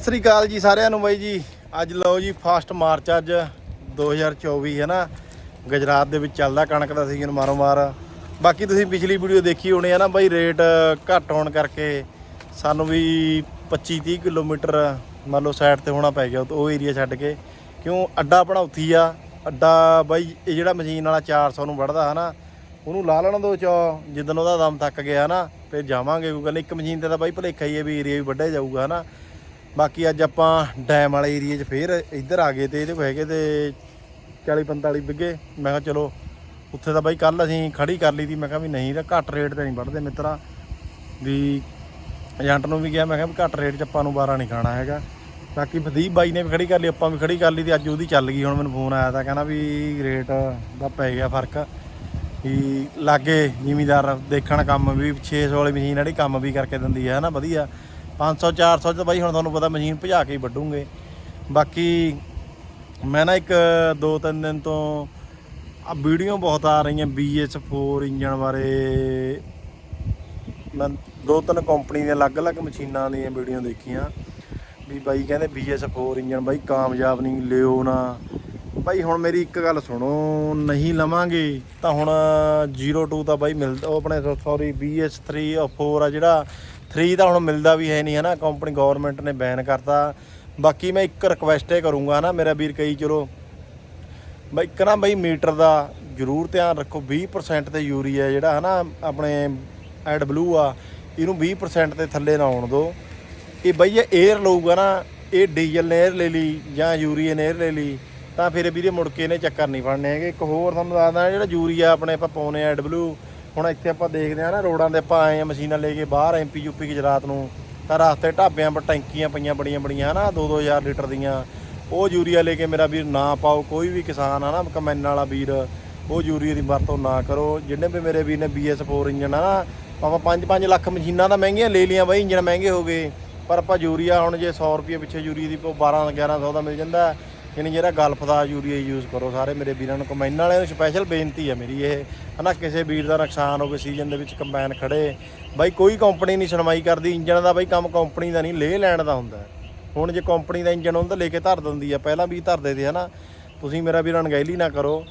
ਸਤਿ ਸ੍ਰੀ ਅਕਾਲ ਜੀ ਸਾਰਿਆਂ ਨੂੰ ਬਾਈ ਜੀ। ਅੱਜ ਲਓ ਜੀ ਫਾਸਟ ਮਾਰਚ ਅੱਜ 2024 ਹੈ ਨਾ। ਗੁਜਰਾਤ ਦੇ ਵਿੱਚ ਚੱਲਦਾ ਕਣਕ ਦਾ ਸੀਜ਼ਨ ਮਾਰੋ ਮਾਰ ਬਾਕੀ ਤੁਸੀਂ ਪਿਛਲੀ ਵੀਡੀਓ ਦੇਖੀ ਹੋਣੀ ਹੈ ਨਾ ਬਾਈ, ਰੇਟ ਘੱਟ ਹੋਣ ਕਰਕੇ ਸਾਨੂੰ ਵੀ 25 30 ਕਿਲੋਮੀਟਰ ਮੰਨ ਲਓ ਸਾਈਡ ਤੇ ਹੋਣਾ ਪੈ ਗਿਆ, ਉਹ ਏਰੀਆ ਛੱਡ ਕੇ। ਕਿਉਂ? ਅੱਡਾ ਆਪਣਾ ਉੱਥੀ ਆ। ਅੱਡਾ ਬਾਈ, ਇਹ ਜਿਹੜਾ ਮਸ਼ੀਨ ਵਾਲਾ 400 ਨੂੰ ਵੜਦਾ ਨਾ, ਉਹਨੂੰ ਲਾ ਲੈਣ ਦੋ ਚੋ ਜਿੱਦਨ ਉਹਦਾ ਦਮ ਤੱਕ ਗਿਆ ਨਾ, ਫਿਰ ਜਾਵਾਂਗੇ। ਕੋਈ ਗੱਲ ਇੱਕ ਮਸ਼ੀਨ ਤੇ ਤਾਂ ਬਾਈ ਭਲੇਖਾ ਹੀ ਹੈ ਵੀ ਏਰੀਆ ਵੀ ਵੱਡਾ ਜਾਊਗਾ, ਹੈ ਨਾ। ਬਾਕੀ ਅੱਜ ਆਪਾਂ ਡੈਮ ਵਾਲੇ ਏਰੀਆ 'ਚ ਫੇਰ ਇੱਧਰ ਆ ਗਏ ਤੇ ਇਹਦੇ ਕੋਲ ਹੈਗੇ ਤੇ 40 45 ਬਿੱਗੇ ਮੈਂ ਕਿਹਾ ਚਲੋ, ਉੱਥੇ ਤਾਂ ਬਾਈ ਕੱਲ ਅਸੀਂ ਖੜੀ ਕਰ ਲਈ ਸੀ ਮੈਂ ਕਿਹਾ ਵੀ ਨਹੀਂ, ਤਾਂ ਘੱਟ ਰੇਟ ਤੇ ਨਹੀਂ ਵੱਢਦੇ ਮਿੱਤਰਾ। ਵੀ ਏਜੰਟ ਨੂੰ ਵੀ ਕਿਹਾ, ਮੈਂ ਕਿਹਾ ਵੀ ਘੱਟ ਰੇਟ 'ਚ ਆਪਾਂ ਨੂੰ 12 ਨਹੀਂ ਖਾਣਾ ਹੈਗਾ। ਬਾਕੀ ਫਦੀਪ ਬਾਈ ਨੇ ਵੀ ਖੜੀ ਕਰ ਲਈ, ਆਪਾਂ ਵੀ ਖੜੀ ਕਰ ਲਈ ਤੇ ਅੱਜ ਉਹਦੀ ਚੱਲ ਗਈ। ਹੁਣ ਮੈਨੂੰ ਫੋਨ ਆਇਆ ਤਾਂ ਕਹਿੰਦਾ ਵੀ ਰੇਟ ਦਾ ਪੈ ਗਿਆ ਫ਼ਰਕ। ਵੀ ਲਾਗੇ ਜ਼ਿਮੀਦਾਰ ਦੇਖਣ ਕੰਮ ਵੀ 600 ਵਾਲੀ ਮਸ਼ੀਨ ਜਿਹੜੀ ਕੰਮ ਵੀ ਕਰਕੇ ਦਿੰਦੀ ਹੈ ਨਾ? ਵਧੀਆ। 500 400 ਚ ਬਾਈ ਹੁਣ ਤੁਹਾਨੂੰ ਪਤਾ ਮਸ਼ੀਨ ਭਜਾ ਕੇ ਹੀ ਵੱਢੂਗੇ। ਬਾਕੀ ਮੈਂ ਨਾ ਇੱਕ, ਦੋ, ਤਿੰਨ ਦਿਨ ਤੋਂ ਆ ਵੀਡੀਓ ਬਹੁਤ ਆ ਰਹੀਆਂ BS4 ਇੰਜਣ ਬਾਰੇ। ਮੈਂ ਦੋ ਤਿੰਨ ਕੰਪਨੀ ਦੀਆਂ ਅਲੱਗ-ਅਲੱਗ ਮਸ਼ੀਨਾਂ ਦੀਆਂ ਵੀਡੀਓ ਦੇਖੀਆਂ। ਵੀ ਬਾਈ ਕਹਿੰਦੇ BS4 ਇੰਜਨ ਬਾਈ ਕਾਮਯਾਬ ਨਹੀਂ, ਲਿਓ ਨਾ। ਬਾਈ ਹੁਣ ਮੇਰੀ ਇੱਕ ਗੱਲ ਸੁਣੋ, ਨਹੀਂ ਲਵਾਂਗੇ ਤਾਂ ਹੁਣ 02 ਤਾਂ ਬਾਈ ਮਿਲਦਾ, ਉਹ ਆਪਣੇ ਸੌਰੀ BS3 ਔਰ 4 ਆ ਜਿਹੜਾ 3 ਤਾਂ ਹੁਣ ਮਿਲਦਾ ਵੀ ਹੈ ਨਹੀਂ ਹੈ ਨਾ ਕੰਪਨੀ ਗਵਰਨਮੈਂਟ ਨੇ ਬੈਨ ਕਰਤਾ। ਬਾਕੀ ਮੈਂ ਇੱਕ ਰਿਕੁਐਸਟ ਹੈ ਕਰੂੰਗਾ ਨਾ ਮੇਰਾ ਵੀਰ ਕਈ ਚਲੋ ਬਈ ਇੱਕ ਨਾ ਬਈ ਮੀਟਰ ਦਾ ਜ਼ਰੂਰ ਧਿਆਨ ਰੱਖੋ। 20% ਤੇ ਯੂਰੀਆ ਜਿਹੜਾ ਹੈ ਨਾ ਆਪਣੇ ਐਡ ਬਲੂ ਆ, ਇਹਨੂੰ 20% ਤੇ ਥੱਲੇ ਨਾ ਆਉਣ ਦਿਓ। ਇਹ ਬਈ ਇਹ 에ਅਰ ਲਊਗਾ ਨਾ, ਇਹ ਡੀਜ਼ਲ ਨੇ 에ਅਰ ਲੈ ਲਈ ਜਾਂ ਯੂਰੀਆ ਨੇ 에ਅਰ ਲੈ ਲਈ, ਤਾਂ ਫਿਰ ਵੀਰੇ ਮੁੜ ਕੇ ਇਹਨੇ ਚੱਕਰ ਨਹੀਂ ਫੜਨੇ ਹੈਗੇ। ਇੱਕ ਹੋਰ ਤੁਹਾਨੂੰ ਦੱਸਦਾ ਜਿਹੜਾ ਯੂਰੀਆ ਆਪਣੇ ਆਪਾਂ ਪਾਉਨੇ ਆ ਡਬਲਯੂ ਹੁਣ ਇੱਥੇ ਆਪਾਂ ਦੇਖਦੇ ਆ ਨਾ, ਰੋਡਾਂ ਦੇ ਆਪਾਂ ਆਏ ਆ ਮਸ਼ੀਨਾਂ ਲੈ ਕੇ ਬਾਹਰ ਐਮਪੀ ਯੂਪੀ ਗੁਜਰਾਤ ਨੂੰ। ਤਾਂ ਰਸਤੇ ਢਾਬਿਆਂ 'ਪਰ ਟੈਂਕੀਆਂ ਪਈਆਂ ਬੜੀਆਂ ਬੜੀਆਂ, ਹਨਾ 2-2000 ਲੀਟਰ ਦੀਆਂ। ਉਹ ਯੂਰੀਆ ਲੈ ਕੇ ਮੇਰਾ ਵੀਰ ਨਾ ਪਾਓ, ਕੋਈ ਵੀ ਕਿਸਾਨ ਆ ਨਾ, ਕਮੈਨ ਵਾਲਾ ਵੀਰ, ਉਹ ਯੂਰੀਆ ਦੀ ਵਰਤੋਂ ਨਾ ਕਰੋ। ਜਿੰਨੇ ਵੀ ਮੇਰੇ ਵੀਰ ਨੇ BS4 ਇੰਜਨ ਆ ਨਾ, ਆਪਾਂ 5-5 ਲੱਖ ਮਸ਼ੀਨਾਂ ਤਾਂ ਮਹਿੰਗੀਆਂ ਲੈ ਲੀਆਂ ਬਾਈ ਇੰਜਨ ਮਹਿੰਗੇ ਹੋ ਗਏ। ਪਰ ਆਪਾਂ ਯੂਰੀਆ ਹੁਣ ਜੇ 100 ਰੁਪਏ ਪਿੱਛੇ ਯੂਰੀਆ ਦੀ 12 1100 ਦਾ ਮਿਲ ਜਾਂਦਾ। ਯਾਨੀ ਜਿਹੜਾ ਗਲਫ ਦਾ ਯੂਰੀਆ ਯੂਜ਼ ਕਰੋ, ਸਾਰੇ ਮੇਰੇ ਵੀਰਾਂ ਨੂੰ ਕੰਬਾਈਨ ਵਾਲਿਆਂ ਨੂੰ ਸਪੈਸ਼ਲ ਬੇਨਤੀ ਹੈ ਮੇਰੀ ਇਹ, ਹਨਾ, ਕਿਸੇ ਵੀਰ ਦਾ ਨੁਕਸਾਨ ਹੋਵੇ ਸੀਜ਼ਨ ਦੇ ਵਿੱਚ ਕੰਬਾਈਨ ਖੜੇ, ਬਾਈ ਕੋਈ ਕੰਪਨੀ ਨਹੀਂ ਸੁਣਵਾਈ ਕਰਦੀ, ਇੰਜਣ ਦਾ ਬਾਈ ਕੰਮ ਕੰਪਨੀ ਦਾ ਨਹੀਂ ਲੇ ਲੈਣ ਦਾ ਹੁੰਦਾ। ਹੁਣ ਜੇ ਕੰਪਨੀ ਦਾ ਇੰਜਣ ਹੁੰਦਾ, ਲੈ ਕੇ ਧਰ ਦਿੰਦੀ ਆ, ਪਹਿਲਾਂ ਵੀ ਧਰਦੇ ਤੇ, ਹਨਾ। ਤੁਸੀਂ ਮੇਰਾ ਵੀਰ ਅਣਗਹਿਲੀ ਨਾ ਕਰੋ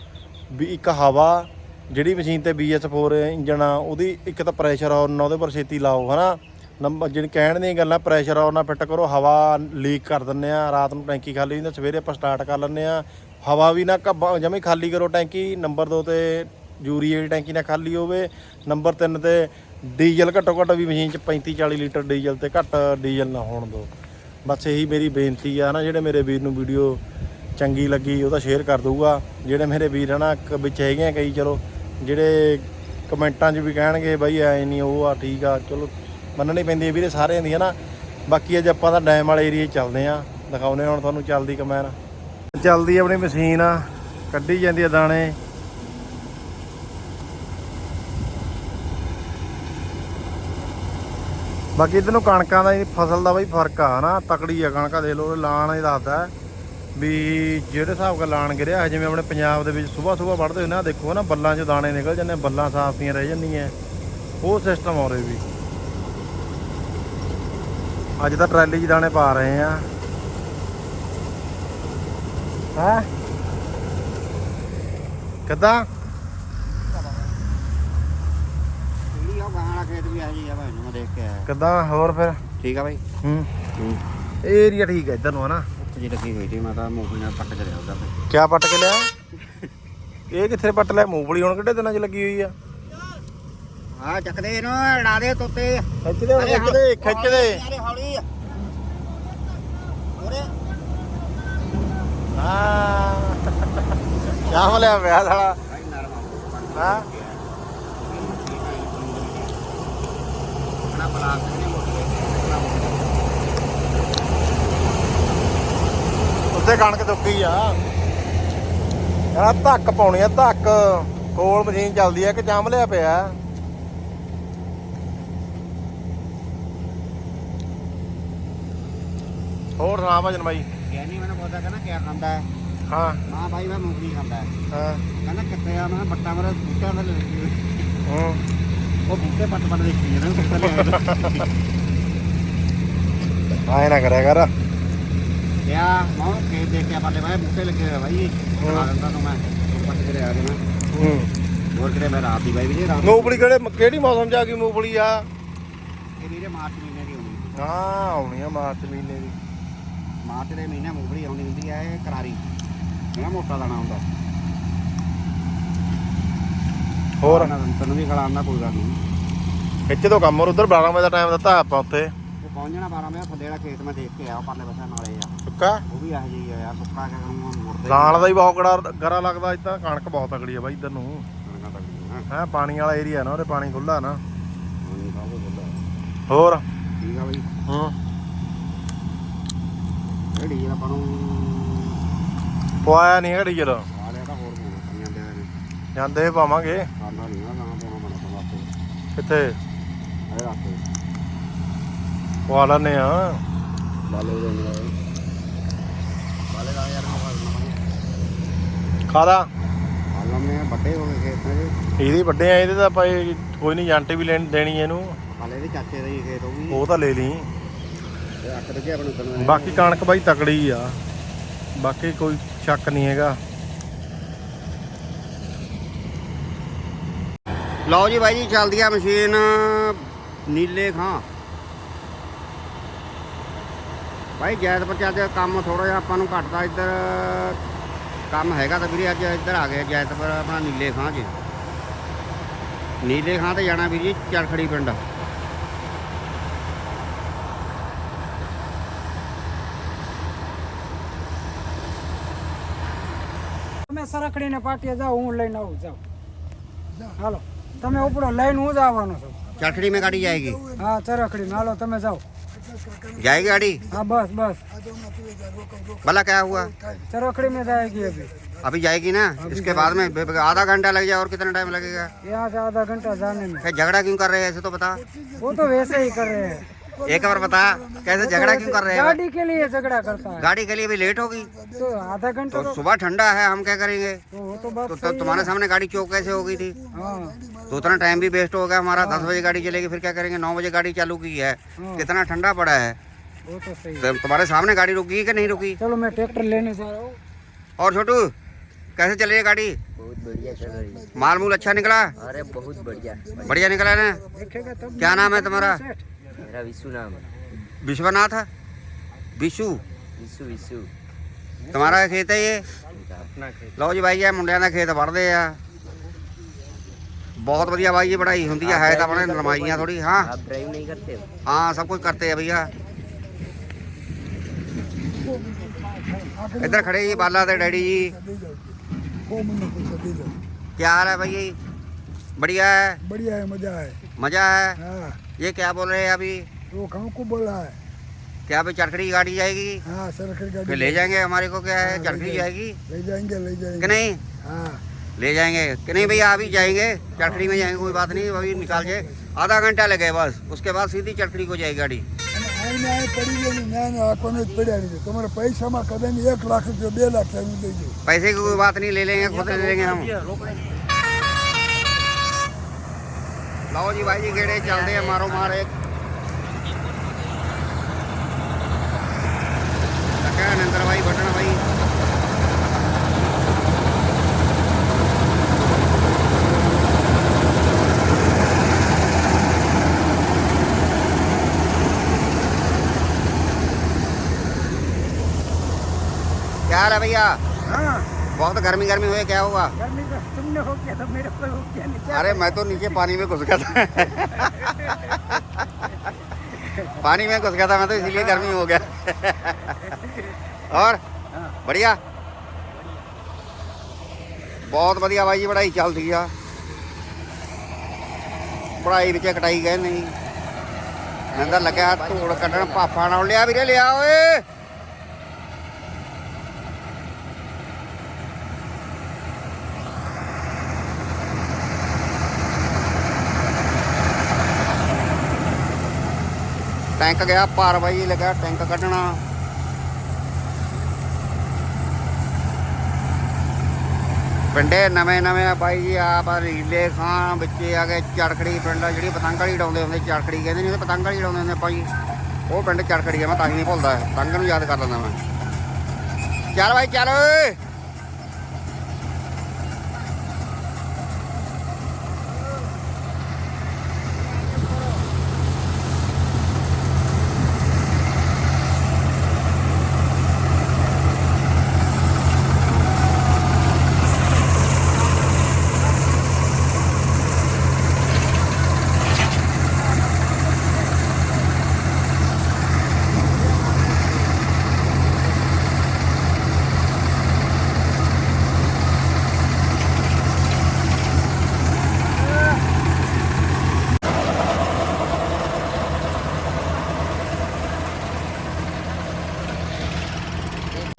ਵੀ ਇੱਕ ਹਵਾ, ਜਿਹੜੀ ਮਸ਼ੀਨ ਤੇ BS4 ਇੰਜਣ ਆ, ਉਹਦੀ ਇੱਕ ਤਾਂ ਪ੍ਰੈਸ਼ਰ ਔਰ ਨਾ ਉਹਦੇ ਪਰ ਛੇਤੀ ਲਾਓ, ਹਨਾ। ਨੰਬਰ ਜਿਹੜੀ ਕਹਿਣ ਦੀਆਂ ਗੱਲਾਂ ਪ੍ਰੈਸ਼ਰ ਆ, ਉਹਨਾਂ ਫਿੱਟ ਕਰੋ। ਹਵਾ ਲੀਕ ਕਰ ਦਿੰਨੇ ਆ, ਰਾਤ ਨੂੰ ਟੈਂਕੀ ਖਾਲੀ ਹੁੰਦਾ ਸਵੇਰੇ ਆਪਾਂ ਸਟਾਰਟ ਕਰ ਲੈਂਦੇ ਆ। ਹਵਾ ਵੀ ਨਾ ਜਮੇ ਖਾਲੀ ਕਰੋ ਟੈਂਕੀ। ਨੰਬਰ 2 ਤੇ ਯੂਰੀਆ ਵਾਲੀ ਟੈਂਕੀ ਨਾ ਖਾਲੀ ਹੋਵੇ। ਨੰਬਰ 3 ਤੇ ਡੀਜ਼ਲ ਘੱਟੋ ਘੱਟ ਵੀ ਮਸ਼ੀਨ ਚ 35 40 ਲੀਟਰ ਡੀਜ਼ਲ ਤੇ ਘੱਟ ਡੀਜ਼ਲ ਨਾ ਹੋਣ ਦਿਓ ਬਸ ਇਹੀ ਮੇਰੀ ਬੇਨਤੀ ਆ ਨਾ, ਜਿਹੜੇ ਮੇਰੇ ਵੀਰ ਨੂੰ ਵੀਡੀਓ ਚੰਗੀ ਲੱਗੀ ਉਹਦਾ ਸ਼ੇਅਰ ਕਰ ਦਊਗਾ। ਜਿਹੜੇ ਮੇਰੇ ਵੀਰ ਹਨਾ, ਕ- ਵਿੱਚ ਹੈਗੇ ਆ ਕਈ, ਚਲੋ, ਜਿਹੜੇ ਕਮੈਂਟਾਂ 'ਚ ਵੀ ਕਹਿਣਗੇ, ਬਾਈ ਐ ਨਹੀਂ ਉਹ ਆ, ਠੀਕ ਆ, ਚਲੋ ਮੰਨਣੀ ਪੈਂਦੀ ਹੈ ਵੀਰੇ ਸਾਰਿਆਂ ਦੀ ਹੈ ਨਾ। ਬਾਕੀ ਅੱਜ ਆਪਾਂ ਤਾਂ ਡੈਮ ਵਾਲੇ ਏਰੀਏ 'ਚ ਚੱਲਦੇ ਆ ਦਿਖਾਉਨੇ ਹੁਣ ਤੁਹਾਨੂੰ ਚੱਲਦੀ ਕਮੈਨ ਚੱਲਦੀ ਆਪਣੀ ਮਸ਼ੀਨ ਆ ਕੱਢੀ ਜਾਂਦੀ ਆ ਦਾਣੇ। ਬਾਕੀ ਇਧਰ ਨੂੰ ਕਣਕਾਂ ਦਾ ਫਸਲ ਦਾ ਬਈ ਫ਼ਰਕ ਆ ਨਾ ਤਕੜੀ ਆ ਕਣਕਾਂ ਦੇ ਲੋ ਲਾਣ ਹੀ। ਦੱਸਦਾ ਵੀ ਜਿਹੜੇ ਹਿਸਾਬ ਨਾਲ ਲਾਣ ਗਿਰਿਆ ਜਿਵੇਂ ਆਪਣੇ ਪੰਜਾਬ ਦੇ ਵਿੱਚ ਸਵੇਰ ਸਵੇਰ ਵੜਦੇ ਹੁੰਦੇ ਨਾ ਦੇਖੋ ਨਾ, ਬੱਲਾਂ 'ਚ ਦਾਣੇ ਨਿਕਲ ਜਾਂਦੇ ਬੱਲਾਂ ਸਾਫ਼ ਸਾਫੀਆਂ ਰਹਿ ਜਾਂਦੀਆਂ। ਉਹ ਸਿਸਟਮ ਹੋ ਰਿਹਾ ਵੀ। ਅੱਜ ਤਾਂ ਟਰਾਲੀ 'ਚ ਦਾਣੇ ਪਾ ਰਹੇ ਆ। ਹਾਂ? ਕਿੱਦਾਂ? ਜਿਹੜੀ ਉਹ ਗਾਂ ਵਾਲਾ ਖੇਤ ਵੀ ਆ ਜੀ ਆ ਭਾਈ ਨੂੰ ਮੈਂ ਦੇਖ ਕੇ ਆਇਆ। ਕਿੱਦਾਂ? ਹੋਰ ਫਿਰ? ਠੀਕ ਆ ਭਾਈ ਹੂੰ। ਇਹ ਏਰੀਆ ਠੀਕ ਹੈ ਇੱਧਰ ਨੂੰ ਹਨਾ? ਉੱਥੇ ਜੀ ਲੱਗੀ ਹੋਈ ਸੀ ਮੈਂ ਤਾਂ ਮੂਵੀ ਨਾਲ ਪੱਟ ਕਰਿਆ ਉਹਦਾ ਫਿਰ। ਕਿਆ ਪੱਟ ਕੇ ਲਿਆ? ਇਹ ਕਿੱਥੇ ਪੱਟ ਲਿਆ? ਮੂੰਗਫਲੀ ਹੁਣ ਕਿਹੜੇ ਦਿਨਾਂ 'ਚ ਲੱਗੀ ਹੋਈ ਆ? ਆ ਚੱਕਦੇ ਇਹਨੂੰ ਲਾ ਦੇ ਤੋਤੇ। ਖਿੱਚਦੇ ਹੁਣ ਖਿੱਚਦੇ ਖਿੱਚਦੇ। ਅਰੇ ਹੌਲੀ। ਉਰੇ। ਹਾਂ। ਕਿਆ ਮਲਿਆ ਪਿਆ ਸਾਲਾ। ਭਾਈ ਨਰਮ ਆ ਹਾਂ। ਆਪਣਾ ਬਲਾਕ ਨੇ ਮੋਟੇ ਉੱਥੇ ਕਣਕ ਦੁੱਕੀ ਆ। ਯਾਰ ਧੱਕ ਪਾਉਣੀ ਆ ਧੱਕ। ਕੋਲ ਮਸ਼ੀਨ ਚੱਲਦੀ ਆ ਕਿ ਜੰਮ ਲਿਆ ਪਿਆ। ਹੋਰ ਸੁਣਾ ਭਜਨ ਬਾਈ। ਗਿਆਨੀ ਮੈਨੂੰ ਪੁੱਛਦਾ ਕਹਿੰਦਾ ਕਿਆ ਖਾਂਦਾ ਹੈ। ਹਾਂ। ਮਾਂ ਭਾਈ ਮੈਂ ਮੂੰਗਫਲੀ ਖਾਂਦਾ ਹੈ। ਹਾਂ। ਕਹਿੰਦਾ ਕਿੱਥੇ ਆ? ਮੈਂ ਬੱਟਾ ਮੇਰੇ ਬੂਟਿਆਂ ਲੱਗੀ ਹੋਈ। ਹੂੰ। ਉਹ ਬੂਟੇ ਪੱਟ ਪੱਟ ਦੇਖੀ ਜਾਂਦੇ ਕੁੱਤਾ ਲਿਆ ਆਏ ਨਾ ਕਰਿਆ ਕਰ। ਕਿਆ? ਮੈਂ ਦੇਖ ਕੇ ਪਾਲੇ ਭਾਈ ਬੂਟੇ ਲੱਗੇ ਹੋਏ ਭਾਈ ਬਣਾ ਦਿੰਦਾ ਤਾਂ ਮੈਂ। ਉੱਪਰ ਤੇ ਕਿਤੇ ਆ ਗਿਆ ਮੈਂ। ਹੂੰ। ਹੋਰ ਕਿਤੇ ਮੈਂ ਰਾਤ ਦੀ ਬਾਈ ਵੀ ਰਾਤ ਮੂੰਗਫਲੀ ਕਿਹੜੇ ਕਿਹੜੀ ਮੌਸਮ ਚ ਆ ਗਈ ਮੂੰਗਫਲੀ ਆ? ਇਹ ਵੀਰੇ ਮਾਰਚ ਮਹੀਨੇ ਦੀ ਆਉਂਦੀ ਹਾਂ ਆਉਣੀ ਆ ਮਾਰਚ ਮਹੀਨੇ ਦੀ। ਮਾਰਚ ਦੇ ਮਹੀਨੇ ਮੂੰਗਫਲੀ ਆਉਂਦੀ ਹੁੰਦੀ ਹੈ ਇਹ ਕਰਾਰੀ। ਮੇਰਾ ਮੋਟਾ ਦਾਣਾ ਹੁੰਦਾ। ਹੋਰ? ਤੈਨੂੰ ਵੀ ਖਿਲਾਉਣਾ ਕੋਈ ਗੱਲ ਨਹੀਂ। ਇੱਥੇ ਤੋਂ ਕੰਮ ਹੋਰ ਉਧਰ 12 ਵਜੇ ਦਾ ਟਾਈਮ ਦਿੱਤਾ ਆਪਾਂ ਉੱਥੇ। ਉਹ ਪਹੁੰਚ ਜਾਣਾ 12 ਵਜੇ ਥੱਲੇ ਵਾਲਾ ਖੇਤ ਮੈਂ ਦੇਖ ਕੇ ਆਇਆ ਪਰਲੇ ਪਾਸੇ ਨਾਲੇ ਆ। ਸੁੱਕਾ ਉਹ ਵੀ ਇਹੋ ਜਿਹੀ ਆ ਯਾਰ ਸੁੱਕਾ ਕਿਆ ਕਰੂੰਗਾ ਮੁੜਦੇ ਨਾਲ ਦਾ ਹੀ ਬਹੁਤ ਗੜਾ ਗਰਾ ਲੱਗਦਾ ਇਦਾਂ ਕਣਕ ਬਹੁਤ ਤਕੜੀ ਆ ਬਾਈ ਇੱਧਰ ਨੂੰ। ਕਣਕਾਂ ਤੱਕ ਹਾਂ ਹੈ ਪਾਣੀ ਵਾਲਾ ਏਰੀਆ ਨਾ ਉਹਦੇ ਪਾਣੀ ਖੁੱਲਾ ਨਾ। ਹੋਰ? ਠੀਕ ਆ ਬਈ। ਹੂੰ। ਜਿਹੜੀ ਆਪਾਂ ਨੂੰ। ਪਵਾਇਆ ਨਹੀਂ ਆ ਲਿਆ ਤਾਂ ਹੋਰ ਦੇ ਨੇ। ਜਾਂਦੇ ਪਾਵਾਂਗੇ। ਖਾਣਾ ਨਹੀਂ ਨਾ ਨਾ ਪਾਉਣਾ ਬਣਾ ਤਾਂ ਵਾਸਤੇ ਕਿੱਥੇ? ਇਹ ਪਵਾ ਲੈਨੇ ਆ ਬਾਲੇ ਦੇ ਨੇ ਬਾਲੇ ਦਾ ਯਾਰ ਖਾਦਾ ਹਾਲਾਂ ਮੈਂ ਵੱਡੇ ਹੋ ਗਏ ਖੇਤ ਦੇ। ਇਹਦੇ ਵੱਡੇ ਆ ਇਹਦੇ ਤਾਂ ਆਪਾਂ ਕੋਈ ਨਹੀਂ ਜਾਂਟੇ ਵੀ ਲੈਣ ਦੇਣੀ ਇਹਨੂੰ। ਹਾਲੇ ਦੇ ਚਾਚੇ ਦੇ ਹੀ ਖੇਤ ਵੀ ਉਹ ਤਾਂ ਲੈ ਲਈ। ਬਾਕੀ ਕਣਕ ਬਾਈ ਤਕੜੀ ਆ। ਬਾਕੀ ਕੋਈ ਸ਼ੱਕ ਨਹੀਂ ਹੈਗਾ। ਲਓ ਜੀ ਬਾਈ ਜੀ ਚੱਲਦੀ ਆ ਮਸ਼ੀਨ ਨੀਲੇ ਖਾਂ। ਭਾਈ ਜੈਦਪੁਰ ਚ ਅੱਜ ਕੰਮ ਥੋੜਾ ਜਿਹਾ ਆਪਾਂ ਨੂੰ ਘਟਦਾ ਇੱਧਰ ਕੰਮ ਹੈਗਾ ਤਾਂ ਵੀਰੇ ਅੱਜ ਇੱਧਰ ਆ ਗਏ ਜੈਦਪੁਰ ਆਪਣਾ ਨੀਲੇ ਖਾਂ 'ਚ। ਨੀਲੇ ਖਾਂ ਤੇ ਜਾਣਾ ਵੀਰ ਜੀ ਚਰਖੜੀ ਪਿੰਡ। તમે સરખડીને પાટીએ જાઓ હું લઈને આવું જાઓ હાલો તમે ઉપડો લઈને હું જ આવવાનો છું चरखड़ी में गाड़ी जाएगी હા ચરખડીને હાલો તમે જાઓ जाएगी गाड़ी હા બસ बस भला क्या हुआ चरखड़ी में जाएगी अभी अभी जाएगी ना इसके बाद में आधा घंटा लग जाए और कितना टाइम लगेगा यहाँ से आधा घंटा जाने में फिर झगड़ा क्यों कर रहे हैं ऐसे तो बता वो तो वैसे ही कर रहे हैं एक बार बता कैसे झगड़ा क्यों कर रहे हैं? गाड़ी के लिए झगड़ा करता है। गाड़ी के लिए भी लेट होगी। तो आधा घंटा तो तो, सुबह ठंडा है हम क्या करेंगे? तो तो तो, तो तुम्हारे सामने गाड़ी चौक कैसे हो गई थी? हाँ। तो उतना टाइम भी वेस्ट हो गया हमारा दस बजे गाड़ी चलेगी फिर क्या करेंगे? नौ बजे गाड़ी चालू की है। हाँ। कितना ठंडा पड़ा है। वो तो सही तो तुम्हारे सामने गाड़ी रुकी कि नहीं रुकी? चलो मैं ट्रैक्टर लेने जा रहा हूँ। और छोटू कैसे चल रही है गाड़ी? बहुत बढ़िया चल रही है। माल मूल अच्छा निकला? अरे बहुत बढ़िया। बढ़िया निकला ना? क्या नाम है तुम्हारा। मेरा विशु नाम है विश्वनाथ विशु विशु विशु तुम्हारा खेत है ये अपना खेत ਲਓ ਜੀ ਬਾਈ ਇਹ ਮੁੰਡਿਆਂ ਦਾ ਖੇਤ ਵੜਦੇ ਆ ਬਹੁਤ ਵਧੀਆ ਬਾਈ ਜੀ ਬੜਾਈ ਹੁੰਦੀ ਆ ਹੈ ਤਾਂ ਆਪਣੇ ਲਮਾਈਆਂ ਥੋੜੀ ਹਾਂ आप ड्राइव नहीं करते हो ਹਾਂ ਸਭ ਕੁਝ ਕਰਤੇ ਆ ਭਈਆ ਇੱਧਰ ਖੜੇ ਜੀ ਬਾਲਾ ਤੇ ਡੈਡੀ ਜੀ ਕੀ ਹਾਲ है भैया बढ़िया है बढ़िया है मजा है मज़ा है। हाँ। ये क्या बोल रहे हैं अभी? वो को बोला है? क्या अभी चरखड़ी गाड़ी जाएगी? हाँ ले जाएँगे। हमारे को क्या है? चरखड़ी जाएगी। ले जाएँगे ले जाएँगे। नहीं? हाँ। ले जाएँगे। कि नहीं भैया अभी जाएँगे। चटड़ी में जाएँगे कोई बात नहीं अभी निकाल के आधा घंटा लगे बस। उसके बाद सीधी चटड़ी को जाएगी गाड़ी। पैसे की कोई बात नहीं ले लेंगे खुद ले लेंगे हम। लो जी भाई जी गेड़े चलते हैं मारो मार एक क्या है भैया बहुत गर्मी गर्मी हुए क्या होगा गर्मी तुमने हो गया तो मेरे को हो गया नहीं क्या अरे मैं तो नीचे पानी में घुस गया था पानी में घुस गया था मैं तो इसीलिए गर्मी हो गया और बढ़िया ਬਹੁਤ ਵਧੀਆ ਬਾਈ ਜੀ ਪੜਾਈ ਚੱਲਦੀ ਆ ਪੜਾਈ ਵਿੱਚ ਕਟਾਈ ਗਏ ਨਹੀਂ ਨੰਦਰ ਲੱਗਿਆ ਧੂੜ ਕੱਢਣ ਪਾਪਾ ਨਾਲ ਲਿਆ ਵੀਰੇ ਲਿਆ ਓਏ ਟੈਂਕ ਗਿਆ ਭਾਰ ਬਾਈ ਲੱਗਾ, ਟੈਂਕ ਕੱਢਣਾ। ਪਿੰਡੇ ਨਵੇਂ ਨਵੇਂ ਆ ਬਾਈ ਜੀ, ਆਪ ਰੀਲੇ ਖਾਂ ਬੱਚੇ ਆ ਗਏ, ਚੜਖੜੀ ਪਿੰਡ ਆ, ਜਿਹੜੀ ਪਤੰਗ ਵਾਲੀ ਉਡਾਉਂਦੇ ਹੁੰਦੇ, ਚੜਖੜੀ ਕਹਿੰਦੇ ਨਹੀਂ ਪਤੰਗ ਵਾਲੀ ਉਡਾਉਂਦੇ ਹੁੰਦੇ ਭਾਈ। ਉਹ ਪਿੰਡ ਚੜਖੜੀ ਆ, ਮੈਂ ਤਾਂ ਹੀ ਨਹੀਂ ਭੁੱਲਦਾ, ਪਤੰਗ ਨੂੰ ਯਾਦ ਕਰ ਲੈਂਦਾ ਮੈਂ। ਚੱਲ ਭਾਈ ਚੱਲ ਓਏ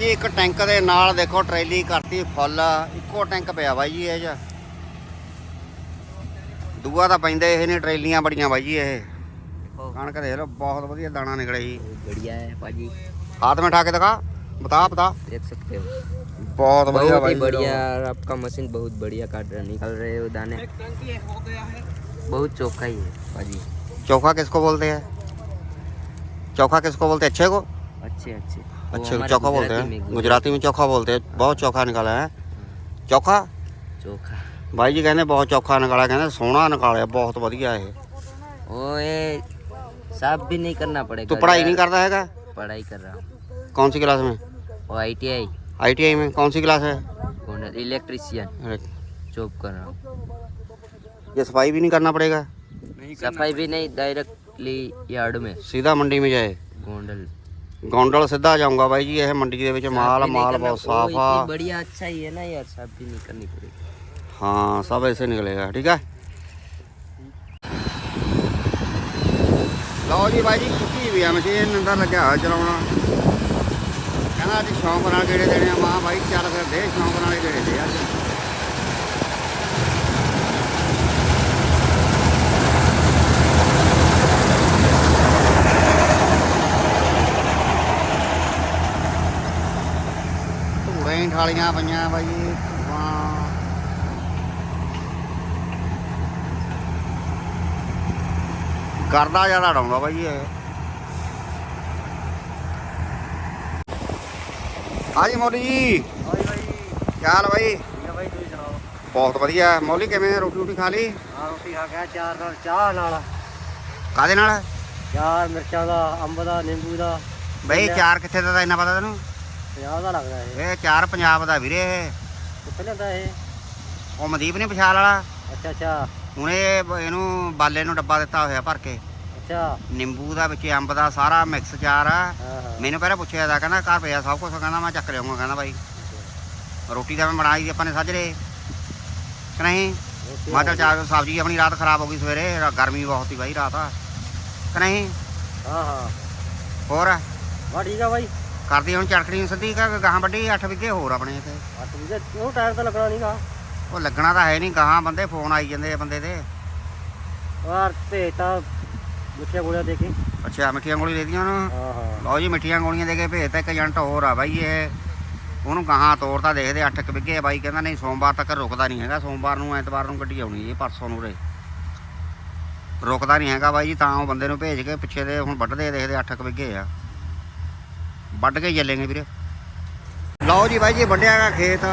ਜੀ ਇੱਕ ਟੈਂਕ ਦੇ ਨਾਲ ਦੇਖੋ ਟਰੈਲੀ ਕਰਤੀ ਫੁੱਲ ਇੱਕੋ ਟੈਂਕ ਪਿਆ ਬਾਈ ਜੀ ਇਹ ਚ ਦੂਆ ਤਾਂ ਪੈਂਦੇ ਇਹ ਨੇ ਟਰੈਲੀਆਂ ਬੜੀਆਂ ਬਾਈ ਜੀ ਇਹ ओ, ਕਣਕ ਦੇਖ ਲਓ ਬਹੁਤ ਵਧੀਆ ਦਾਣਾ ਨਿਕਲੇ ਜੀ बहुत बढ़िया है पाजी हाथ में उठा के दिखा बता बता देख सकते हो बहुत बढ़िया बहुत भाई ही बढ़िया और आपका मशीन बहुत बढ़िया काट रहा निकल रहे हो दाने बहुत चौखा ही है पाजी चोखा किसको बोलते हैं चोखा किसको बोलते हैं अच्छे को अच्छे अच्छे वो अच्छा चौखा बोलते हैं? गुजराती। में चौखा बोलते हैं। बहुत चौखा निकाला है। चौखा चौखा भाई जी कहने बहुत चौखा निकाला कहने सोना निकाला बहुत बढ़िया है। ओए साफ़ भी नहीं करना पड़ेगा तू पढ़ाई नहीं करता है पढ़ाई कर रहा हूँ। कौन सी क्लास में? ओ I T I I T I में कौन सी क्लास है? इलेक्ट्रीशियन। जॉब कर रहा हूँ। ये सफ़ाई भी नहीं करना पड़ेगा? नहीं सफ़ाई भी नहीं डायरेक्टली यार्ड में। सीधा मंडी में जाए। गोंडल। ਗੌਂਡਲ ਸਿੱਧਾ ਜਾਊਂਗਾ ਬਾਈ ਜੀ ਇਹ ਮੰਡੀ ਦੇ ਵਿੱਚ ਮਾਲ साफ भी नहीं ਮਾਲ करना- ਬਹੁਤ वो ਸਾਫ इतनी ਆ बढ़िया अच्छा ही है ना यार साफ भी नहीं करनी पड़ेगी ਹਾਂ ਸਭ ਐਸੇ ਨਿਕਲੇਗਾ ਠੀਕ ਹੈ ਲਓ ਜੀ ਬਾਈ ਜੀ ਕੁੱਕੀ ਵੀ ਆ ਮਸ਼ੀਨ ਅੰਦਰ ਲੱਗਿਆ ਹੋਇਆ ਚਲਾਉਣਾ ਕਹਿੰਦਾ ਅੱਜ ਸ਼ੌਂਕ ਨਾਲ ਗੇੜੇ ਦੇਣੇ ਆ ਮਾਂ ਬਾਈ ਚੱਲ ਫਿਰ ਦੇ ਸ਼ੌਂਕ ਨਾਲ ਹੀ ਗੇੜੇ ਦੇ ਅੱਜ ਹੀ ਠਾਲੀਆਂ ਪਈਆਂ ਬਾਈ ਕਰਦਾ ਜ਼ਿਆਦਾ ਡਾਉਂਦਾ ਬਾਈ ਇਹ। ਹਾਂਜੀ ਮੌਲੀ ਜੀ। ਹਾਂਜੀ ਭਾਈ ਕੀ ਹਾਲ ਬਾਈ? ਠੀਕ ਹੈ ਭਾਈ ਤੁਸੀਂ ਸੁਣਾਓ? ਬਹੁਤ ਵਧੀਆ। ਮੌਲੀ ਕਿਵੇਂ ਰੋਟੀ ਰੋਟੀ ਖਾ ਲਈ? ਆ ਰੋਟੀ ਖਾ ਗਿਆ ਚਾਰ ਨਾਲ ਚਾਹ ਨਾਲ। ਕਾਦੇ ਨਾਲ? ਚਾਰ ਮਿਰਚਾਂ ਦਾ ਅੰਬ ਦਾ ਨਿੰਬੂ ਦਾ। ਬਈ ਚਾਰ ਕਿੱਥੇ ਦਾ ਇੰਨਾ ਪਤਾ ਤੈਨੂੰ? 50 ਦਾ ਲੱਗਦਾ ਇਹ। ਇਹ ਚਾਰ ਪੰਜਾਬ ਦਾ ਵੀਰੇ ਇਹ। ਕਿੱਥੇ ਲੈਂਦਾ ਇਹ? ਉਹ ਮਦੀਪ ਨੇ ਪਛਾਲ ਵਾਲਾ। ਅੱਛਾ ਅੱਛਾ। ਹੁਣ ਇਹ ਬ- ਇਹਨੂੰ ਬਾਲੇ ਨੂੰ ਡੱਬਾ ਦਿੱਤਾ ਹੋਇਆ ਭਰ ਕੇ। ਅੱਛਾ। ਨਿੰਬੂ ਦਾ ਵਿੱਚ ਅੰਬ ਦਾ ਸਾਰਾ ਮਿਕਸ ਚਾਰ ਆ। ਹਾਂ ਹਾਂ। ਮੈਨੂੰ ਪਹਿਲਾਂ ਪੁੱਛਿਆ ਦਾ ਕਹਿੰਦਾ ਘਰ ਪਿਆ ਸਭ ਕੁਝ ਕਹਿੰਦਾ ਮੈਂ ਚੱਕ ਲਿਆਉਂਗਾ ਕਹਿੰਦਾ ਬਾਈ। ਰੋਟੀ ਤਾਂ ਮੈਂ ਬਣਾਈ ਆਪਾਂ ਨੇ ਸਾਜਰੇ। ਕਿ ਨਹੀਂ? ਰੋਟੀ ਮੈਂ ਚਾਰ ਸਬਜ਼ੀ ਆਪਣੀ ਰਾਤ ਖਰਾਬ ਹੋ ਗਈ ਸਵੇਰੇ ਰਾ- ਗਰਮੀ ਬਹੁਤ ਸੀ ਬਾਈ ਰਾਤ। ਕਿ ਨਹੀਂ? ਹਾਂ ਹਾਂ। ਹੋਰ? ਵਾ ਠੀਕ ਆ ਭਾਈ ਕਰਦੀ ਹੁਣ ਚੜਕਣੀ ਸਿੱਧੀ ਕਾ ਗਾਹਾਂ ਵੱਡੀ 8 ਵਿਗੇ ਹੋਰ ਆਪਣੇ ਇੱਥੇ। ਅੱਠ ਵੀਜ਼ੇ ਉਹ ਟਾਇਰ ਤਾਂ ਲੱਗਣਾ ਨਹੀਂਗਾ ਉਹ ਲੱਗਣਾ ਤਾਂ ਹੈ ਨਹੀਂ ਗਾਹਾਂ ਬੰਦੇ ਫੋਨ ਆਈ ਜਾਂਦੇ ਆ ਬੰਦੇ ਦੇ। ਯਾਰ ਭੇਜ ਤਾਂ ਮਿੱਠੀਆਂ ਗੋਲੀਆਂ ਦੇ ਕੇ। ਅੱਛਾ ਮਿੱਠੀਆਂ ਗੋਲੀ ਦੇ ਦੀਆਂ ਉਹਨੂੰ? ਹਾਂ ਹਾਂ। ਲਓ ਜੀ ਮਿੱਠੀਆਂ ਗੋਲੀਆਂ ਦੇ ਕੇ ਭੇਜਤਾ ਇੱਕ ਏਜੰਟ ਹੋਰ ਆ ਬਾਈ ਇਹ। ਉਹਨੂੰ ਗਾਹਾਂ ਤੋਰਤਾ ਦੇਖਦੇ 8 ਕ ਵਿਗੇ ਆ ਬਾਈ ਕਹਿੰਦਾ ਨਹੀਂ ਸੋਮਵਾਰ ਤੱਕ ਰੁਕਦਾ ਨਹੀਂ ਹੈਗਾ। ਸੋਮਵਾਰ ਨੂੰ ਐਤਵਾਰ ਨੂੰ ਗੱਡੀ ਆਉਣੀ ਜੀ ਪਰਸੋਂ ਨੂੰ ਰੇ ਰੁਕਦਾ ਨਹੀਂ ਹੈਗਾ ਬਾਈ ਜੀ ਤਾਂ ਉਹ ਬੰਦੇ ਨੂੰ ਭੇਜ ਕੇ ਪਿੱਛੇ ਦੇ ਹੁਣ ਵੱਢਦੇ ਦੇਖਦੇ 8 ਕ ਵਿਗੇ ਆ। ਵੱਢ ਕੇ ਹੀ ਚੱਲੇਂਗੇ ਵੀਰੇ। ਲਓ ਜੀ ਬਾਈ ਜੀ ਵੱਢਿਆ ਗਾ ਖੇਤ।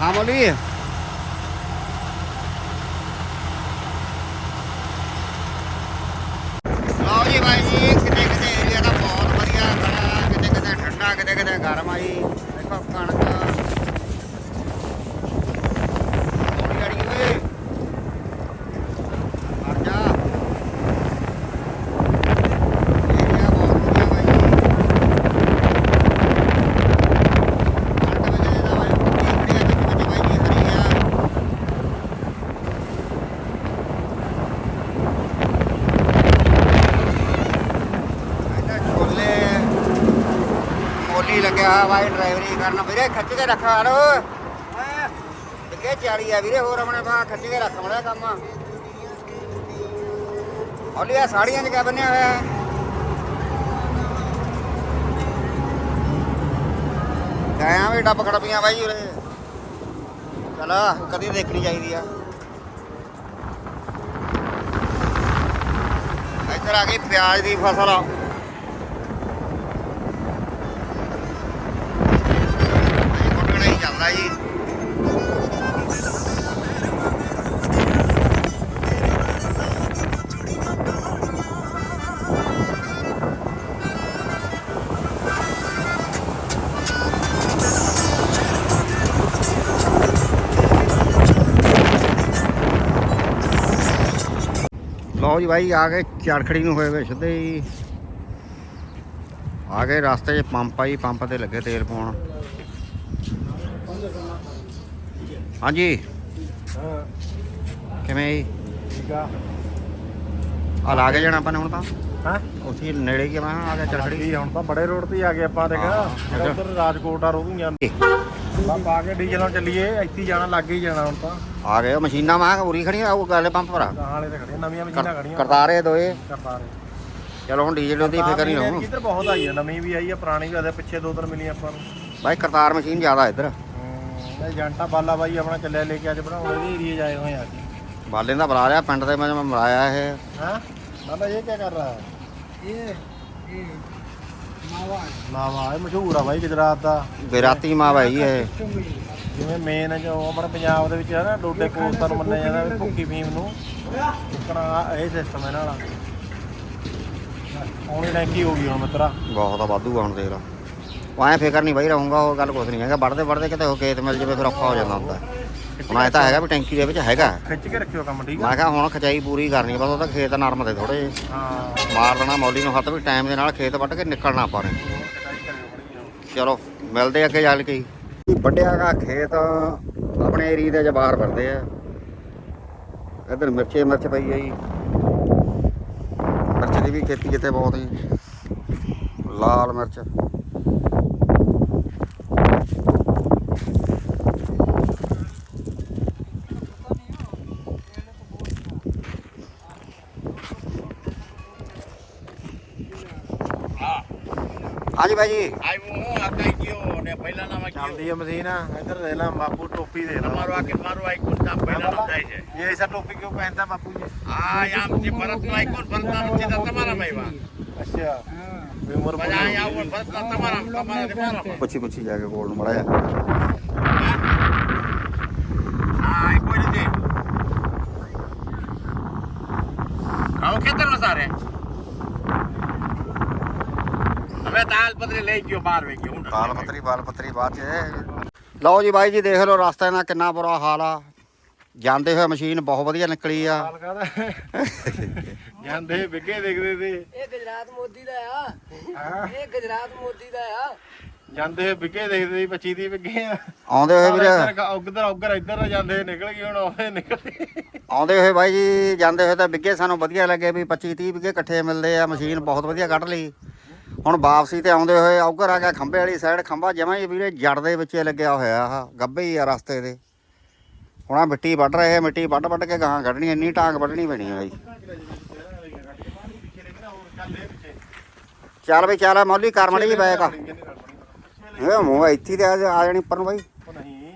ਹਾਂ ਬੋਲੀ ਲਓ ਜੀ ਬਾਈ ਜੀ ਕਿਤੇ ਕਿਤੇ ਏਰੀਆ ਦਾ ਬਹੁਤ ਵਧੀਆ ਖੜਾ ਕਿਤੇ ਕਿਤੇ ਠੰਡਾ ਕਿਤੇ ਕਿਤੇ ਗਰਮ ਆਈ ਦੇਖੋ ਕਣਕ ਥੋੜੀ ਅੜੀ ਓਏ ਹਟ ਜਾ ਏਰੀਆ ਬਹੁਤ ਵਧੀਆ ਬਾਈ ਜੀ ਕਣਕ ਵਜੇ ਦਾ ਬਾਈ ਕਿਹੜੀ ਅੱਜ ਵਿੱਚ ਬਾਈ ਜੀ ਹਰੀ ਆ ਇਹਦਾ ਛੋਲੇ ਮੋਲੀ ਡਰਾਈਵਰੀ ਕਰਨ ਵੀਰੇ, ਖੱਚ ਕੇ ਰੱਖਾ ਲੋ ਅੱਗੇ 40 ਆ ਵੀਰੇ, ਹੋਰ ਆਪਣੇ ਪਾ ਖੱਚ ਕੇ ਰੱਖ ਮੜਾ ਕੰਮ। ਔਲੀ ਆ, ਸਾੜੀਆਂ 'ਚ ਕਿਆ ਬੰਨਿਆ ਹੋਇਆ? ਹੈ ਗਾਇਆਂ ਵੀ ਡੱਬ ਖੜਪੀਆਂ ਬਾਈ ਉਰੇ। ਚਲ, ਕਦੀ ਦੇਖਣੀ ਚਾਹੀਦੀ ਆ। ਇੱਧਰ ਆ ਗਈ ਪਿਆਜ਼ ਦੀ ਫਸਲ ਇਹ ਕੁੱਟਣਾ ਜੀ। ਲਓ ਜੀ ਬਾਈ, ਆ ਗਏ ਚੜਖੜੀ ਨੂੰ ਹੋਏ ਵੇ ਸਿੱਧੇ ਹੀ ਆ ਗਏ ਰਸਤੇ 'ਚ ਪੰਪ ਆ ਜੀ, ਪੰਪ ਤੇ ਲੱਗੇ ਤੇਲ ਪਾਉਣ। ਹਾਂਜੀ। ਹਾਂ। ਕਿਵੇਂ ਜੀ? ਠੀਕ ਆ। ਆ ਲਾ ਕੇ ਜਾਣਾ ਆਪਾਂ ਨੇ ਹੁਣ ਤਾਂ। ਹਾਂ? ਉੱਥੇ ਹੀ ਨੇੜੇ ਹੀ ਆ ਮੈਂ ਆ ਗਿਆ ਚੜਖੜੀ ਚੜਖੜੀ ਹੁਣ ਤਾਂ ਬੜੇ ਰੋਡ ਤੇ ਹੀ ਆ ਗਏ ਆਪਾਂ ਦੇਖ। ਜਿਹੜਾ ਉਧਰ ਰਾਜਕੋਟ ਆ ਰੋਹੂ ਜਾਂਦੇ ਬਾ ਪਾ ਕੇ ਡੀਜ਼ਲ ਨਾਲ ਚੱਲੀਏ ਇੱਥੇ ਹੀ ਜਾਣਾ ਲੱਗ ਹੀ ਜਾਣਾ ਹੁਣ ਤਾਂ। ਆ ਗਏ ਉਹ ਮਸ਼ੀਨਾਂ ਮੈਂ ਉਰੀ ਖੜੀਆਂ ਉਹ ਗੱਲ ਪੰਪ ਭਰਾ। ਗਾਹਾਂ ਵਾਲੇ ਤੇ ਖੜੀਆਂ ਨਵੀਆਂ ਮਸ਼ੀਨਾਂ ਖੜੀਆਂ। ਕਰਤਾਰੇ ਦੋਏ। ਕਰਤਾਰ। ਚਲੋ ਹੁਣ ਡੀਜ਼ਲ ਦੀ ਫਿਕਰ ਨਹੀਂ ਰਹੂ ਕਿੱਧਰ ਬਹੁਤ ਆਈ ਆ ਨਵੀਂ ਵੀ ਆਈ ਆ ਪੁਰਾਣੀ ਵੀ ਆਦੇ ਪਿੱਛੇ ਦੋ ਤਿੰਨ ਮਿਲੀ ਆਪਾਂ ਨੂੰ। ਬਾਈ ਕਰਤਾਰ ਮਸ਼ੀਨ ਜ਼ਿਆਦਾ ਇੱਧਰ। ਬਾਲੇ ਦਾ ਬੁਲਾ ਰਿਹਾ ਪਿੰਡ ਤੇ ਮੈਂ ਮਰਾਇਆ ਇਹ। ਹਾਂ? ਬਾਲਾ ਇਹ ਕੀ ਕਰ ਰਹਾ? ਇਹ ਇਹ ਮਾਵਾ। ਮਾਵਾ ਇਹ ਮਸ਼ਹੂਰ ਆ ਬਾਈ ਗੁਜਰਾਤ ਦਾ। ਗੁਜਰਾਤੀ ਮਾਵਾ ਹੀ ਇਹ। ਜਿਵੇਂ ਮੇਨ ਜੋ ਆਪਣੇ ਪੰਜਾਬ ਦੇ ਵਿੱਚ ਹੈ ਨਾ ਡੋਡੇ ਕੋਸਤਾ ਨੂੰ ਮੰਨਿਆ ਜਾਂਦਾ ਵੀ ਭੁੱਕੀ ਫੀਮ ਨੂੰ। ਟੁਕਣਾ ਇਹ ਸਿਸਟਮ ਇਹਨਾਂ ਵਾਲਾ ਹੁਣ ਇਹ ਟੈਂਕੀ ਹੋ ਗਈ ਹੁਣ ਮਿੱਤਰਾ। ਬਹੁਤ ਆ ਵਾਧੂ ਆ ਹੁਣ ਦੇਖ ਐਂ ਫਿਕਰ ਨਹੀਂ ਬਾਈ ਰਹੂੰਗਾ ਉਹ ਗੱਲ ਕੁਛ ਨਹੀਂ ਹੈਗਾ। ਵੜਦੇ ਵੜਦੇ ਕਿਤੇ ਉਹ ਖੇਤ ਮਿਲ ਜਾਵੇ ਫਿਰ ਔਖਾ ਹੋ ਜਾਂਦਾ ਹੁੰਦਾ। ਹੁਣ ਐ ਤਾਂ ਹੈਗਾ ਵੀ ਟੈਂਕੀ ਦੇ ਵਿੱਚ ਹੈਗਾ। ਖਿੱਚ ਕੇ ਰੱਖਿਓ ਕੰਮ ਠੀਕ ਆ? ਮੈਂ ਕਿਹਾ ਹੁਣ ਖਚਾਈ ਪੂਰੀ ਕਰਨੀ ਆ, ਬਸ ਉਹਦਾ ਖੇਤ ਨਰਮ ਦੇ ਥੋੜੇ ਜਿਹੇ। ਹਾਂ। ਮਾਰ ਦੇਣਾ ਮੌਲੀ ਨੂੰ ਹੱਥ ਵੀ ਟਾਈਮ ਦੇ ਨਾਲ ਖੇਤ ਵੱਢ ਕੇ ਨਿਕਲਣਾ ਆਪਾਂ ਨੇ। ਚਲੋ ਮਿਲਦੇ ਅੱਗੇ ਚੱਲ ਕੇ ਹੀ। ਵੱਢਿਆ ਗਾ ਖੇਤ ਆਪਣੇ ਏਰੀਏ ਦੇ ਬਾਹਰ ਵੜਦੇ ਆ। ਇੱਧਰ ਮਿਰਚੇ ਮਿਰਚ ਪਈ ਆ ਜੀ। ਮਿਰਚ ਦੀ ਵੀ ਖੇਤੀ ਕਿਤੇ ਬਹੁਤ ਜੀ। ਲਾਲ ਮਿਰਚ। ਹਾਂਜੀ ਭਾਈ ਜੀ Ay, mo, acá yo, de baila la máquina. ਚੱਲਦੀ ਆ ਮਸ਼ੀਨ ਇੱਧਰ ਦੇ ਲਾ ਬਾਪੂ ਟੋਪੀ ਦੇ ਲਾ Maro aquí, maro ahí, con la baila la daise. ਇਹ ਐਸਾ ਟੋਪੀ ਕਿਉਂ ਪਹਿਨਦਾ ਬਾਪੂ ਜੀ Ah, ya, si parat mo ay kon, parat na mo si Tatamara may ba? ਅੱਛਾ हाँ ਵੀ ਉਮਰ Kaya ਬੜੀ ya, ઉંડરને લઈ ગયો ਲਓ ਜੀ ਬਾਈ ਜੀ ਦੇਖ ਲਓ ਰਸਤੇ ਨਾਲ ਕਿੰਨਾ ਬੁਰਾ ਹਾਲ ਆ। ਜਾਂਦੇ ਹੋਏ ਮਸ਼ੀਨ ਬਹੁਤ ਵਧੀਆ ਨਿਕਲੀ ਆ। ਜਾਂਦੇ ਵਿੱਗੇ ਦੇਖਦੇ ਤੇ। ਇਹ ਗੁਜਰਾਤ ਮੋਦੀ ਦਾ ਆ। ਇਹ ਗੁਜਰਾਤ ਮੋਦੀ ਦਾ ਆ। ਜਾਂਦੇ ਵਿੱਗੇ ਦੇਖਦੇ 25 ਦੀ ਵਿੱਗੇ ਆ। ਆਉਂਦੇ ਹੋਏ ਵੀਰ ਉਧਰ ਉਧਰ ਇੱਧਰ ਜਾਂਦੇ ਨਿਕਲ ਗਏ ਹੁਣ ਆਉਂਦੇ ਨਿਕਲਦੇ ਆਉਂਦੇ ਹੋਏ ਬਾਈ ਜੀ ਜਾਂਦੇ ਹੋਏ ਤਾਂ ਵਿੱਗੇ ਸਾਨੂੰ ਵਧੀਆ ਲੱਗੇ ਵੀ 25 30 ਵਿੱਗੇ ਇਕੱਠੇ ਮਿਲਦੇ ਆ ਮਸ਼ੀਨ ਬਹੁਤ ਵਧੀਆ ਕੱਢ ਲਈ। ਹੁਣ ਵਾਪਸੀ ਤੇ ਆਉਂਦੇ ਹੋਏ ਔਗਰ ਆ ਗਿਆ ਖੰਭੇ ਵਾਲੀ ਸਾਈਡ ਖੰਭਾ ਜਮਾਂ ਹੀ ਵੀਰੇ ਜੜ ਦੇ ਵਿੱਚ ਲੱਗਿਆ ਹੋਇਆ ਆ ਗੱਬੇ ਹੀ ਆ ਰਸਤੇ ਦੇ। ਹੁਣ ਆ ਮਿੱਟੀ ਵੱਢ ਰਹੇ ਮਿੱਟੀ ਵੱਢ ਵੱਢ ਕੇ ਗਾਂ ਕੱਢਣੀ ਇੰਨੀ ਟਾਂਗ ਵੱਢਣੀ ਪੈਣੀ ਆ ਬਾਈ। ਚੱਲ ਬਈ ਚੱਲ ਮੌਲੀ ਕਰ ਮੜੀ ਜੀ ਬੈਕ ਆ ਇਹ ਮੂੰਹ ਇੱਥੇ ਤੇ ਆ ਜਾਣੀ ਉੱਪਰ ਨੂੰ ਬਾਈ। ਨਹੀਂ।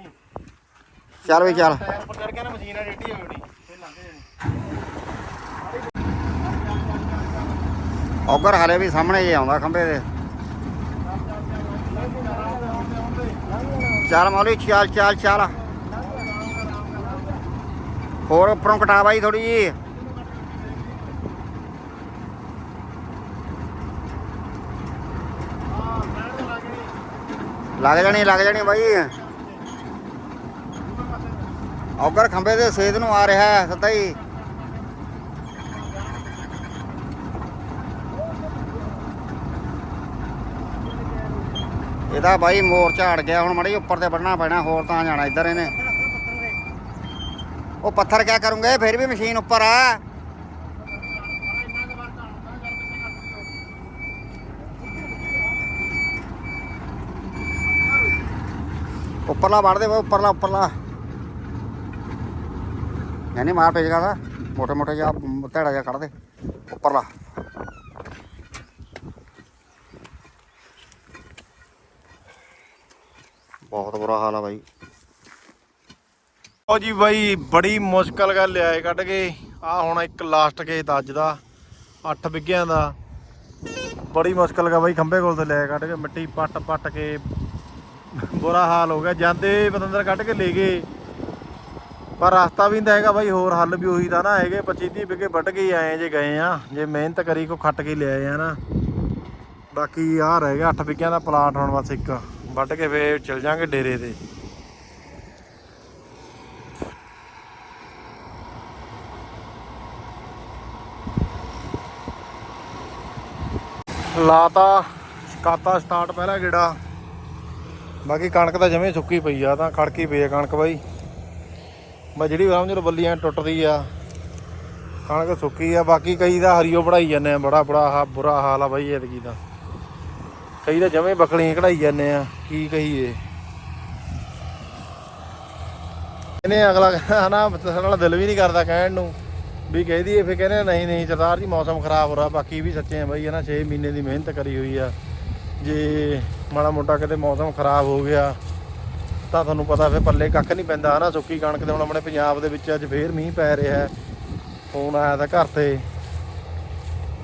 ਚੱਲ ਬਈ ਚੱਲ। ਟਾਇਰ ਪਰ ਚੜ ਨਾ ਮਸ਼ੀਨ ਆ ਰੇਡੀ ਹੋ ਗਈ ਇਹ ਲੰਘ ਜਾਣੀ ਔਗਰ ਹਲੇ ਵੀ ਸਾਹਮਣੇ ਹੀ ਆਉਂਦਾ ਖੰਭੇ ਦੇ। ਚੱਲ ਮੌਲੀ, ਚੱਲ ਚੱਲ ਚੱਲ। ਹੋਰ ਉੱਪਰੋਂ ਕਟਾ ਬਾਈ ਥੋੜੀ ਜੀ ਲੱਗ ਜਾਣੀ ਲੱਗ ਜਾਣੀ ਬਾਈ। ਔਗਰ ਖੰਭੇ ਦੇ ਸੇਧ ਨੂੰ ਆ ਰਿਹਾ ਹੈ, ਸੱਤਾ ਹੀ। ਇਹਦਾ ਬਾਈ ਮੋਰ ਝਾੜ ਗਿਆ, ਹੁਣ ਮੜੀ ਉੱਪਰ ਤੇ ਵੱਢਣਾ ਪੈਣਾ, ਹੋਰ ਤਾਂ ਜਾਣਾ ਇੱਧਰ ਇਹਨੇ। ਉਹ ਪੱਥਰ ਕਿਆ ਕਰੂੰਗੇ? ਫਿਰ ਵੀ ਮਸ਼ੀਨ ਉੱਪਰ ਆ। ਉੱਪਰਲਾ ਵੜ ਦੇ ਉੱਪਰਲਾ ਉੱਪਰਲਾ। ਨਹੀਂ ਮਾਰ ਪੇਜ ਕਰਦਾ। ਮੋਟੇ ਮੋਟੇ ਜਿਹਾ ਧੜਾ ਜਿਹਾ ਕੱਢ ਦੇ। ਉੱਪਰਲਾ। ਬਹੁਤ ਬੁਰਾ ਹਾਲ ਆ ਬਾਈ। ਉਹ ਜੀ ਬਾਈ, ਬੜੀ ਮੁਸ਼ਕਲ ਗੱਲ ਲਿਆਏ ਕੱਢ ਕੇ। ਆ ਹੁਣ ਇੱਕ ਲਾਸਟ ਕੇਸ ਅੱਜ ਦਾ 8 ਵਿਗਿਆਂ ਦਾ। ਬੜੀ ਮੁਸ਼ਕਲ ਗਾ ਬਾਈ ਖੰਬੇ ਕੋਲ ਤੇ ਲਿਆਏ ਕੱਢ ਕੇ ਮਿੱਟੀ ਪੱਟ ਪੱਟ ਕੇ। ਬੁਰਾ ਹਾਲ ਹੋ ਗਿਆ, ਜਾਂਦੇ ਪਤੰਦਰ ਕੱਢ ਕੇ ਲੈ ਗਏ। ਪਰ ਰਸਤਾ ਵੀ ਨਹੀਂ ਤਾਂ ਹੈਗਾ ਬਾਈ, ਹੋਰ ਹੱਲ ਵੀ ਉਹੀ ਤਾਂ ਨਾ ਹੈਗੇ। 25 30 ਵਿਗੇ ਵੱਢ ਕੇ ਆਏ ਜੇ ਗਏ ਆ। ਜੇ ਮਿਹਨਤ ਕਰੀ ਕੋ ਖੱਟ ਕੇ ਲਿਆਏ ਆ ਨਾ। ਬਾਕੀ ਆ ਰਹਿ ਗਿਆ 8 ਵਿਗਿਆਂ ਦਾ ਪਲਾਟ ਹੁਣ ਬਸ ਇੱਕ। ਵੱਢ ਕੇ ਫੇਰ ਚਲ ਜਾਾਂਗੇ ਡੇਰੇ ਤੇ। ਲਾਤਾ ਕਾਤਾ ਸਟਾਰਟ ਪਹਿਲਾ ਗੇੜਾ। ਬਾਕੀ ਕਣਕ ਤਾਂ ਜਮੇ ਸੁੱਕੀ ਪਈ ਆ, ਤਾਂ ਖੜਕੀ ਪਈ ਆ ਕਣਕ ਬਾਈ। ਬਾ ਜਿਹੜੀ ਵਾਰ ਜਦੋਂ ਬੱਲੀਆਂ ਟੁੱਟਦੀ ਆ, ਕਣਕ ਸੁੱਕੀ ਆ, ਬਾਕੀ ਕਈ ਦਾ ਹਰੀਓ ਪੜਾਈ ਜਾਂਦੇ ਆ, ਬੜਾ ਬੜਾ ਬੁਰਾ ਹਾਲ ਆ ਬਾਈ ਐਤਕੀ ਦਾ ਕਈ ਤਾਂ ਜਮੇ ਬੱਕਲੀਆਂ ਕਢਾਈ ਜਾਂਦੇ ਆ, ਕੀ ਕਹੀਏ। ਇਹਨੇ ਅਗਲਾ ਹਨਾ ਸਾਡਾ ਦਿਲ ਵੀ ਨਹੀਂ ਕਰਦਾ ਕਹਿਣ ਨੂੰ, ਵੀ ਕਹਿ ਦਈਏ ਫੇ ਕਹਿੰਦੇ ਨਹੀਂ ਨਹੀਂ, ਸਰਦਾਰ ਜੀ ਮੌਸਮ ਖਰਾਬ ਹੋ ਰਿਹਾ, ਬਾਕੀ ਵੀ ਸੱਚੇ ਆ ਬਈ ਹਨਾ 6 ਮਹੀਨੇ ਦੀ ਮਿਹਨਤ ਕਰੀ ਹੋਈ ਆ। ਜੇ ਮਾੜਾ ਮੋਟਾ ਕਿਤੇ ਮੌਸਮ ਖਰਾਬ ਹੋ ਗਿਆ, ਤਾਂ ਤੁਹਾਨੂੰ ਪਤਾ ਫੇ ਪੱਲੇ ਕੱਖ ਨਹੀਂ ਪੈਂਦਾ, ਹਨਾ? ਸੁੱਕੀ ਕਣਕ ਦੇ ਹੁਣ ਆਪਣੇ ਪੰਜਾਬ ਦੇ ਵਿੱਚ ਅੱਜ ਫੇਰ ਮੀਂਹ ਪੈ ਰਿਹਾ। ਫੋਨ ਆਇਆ ਤਾਂ ਘਰ ਤੇ।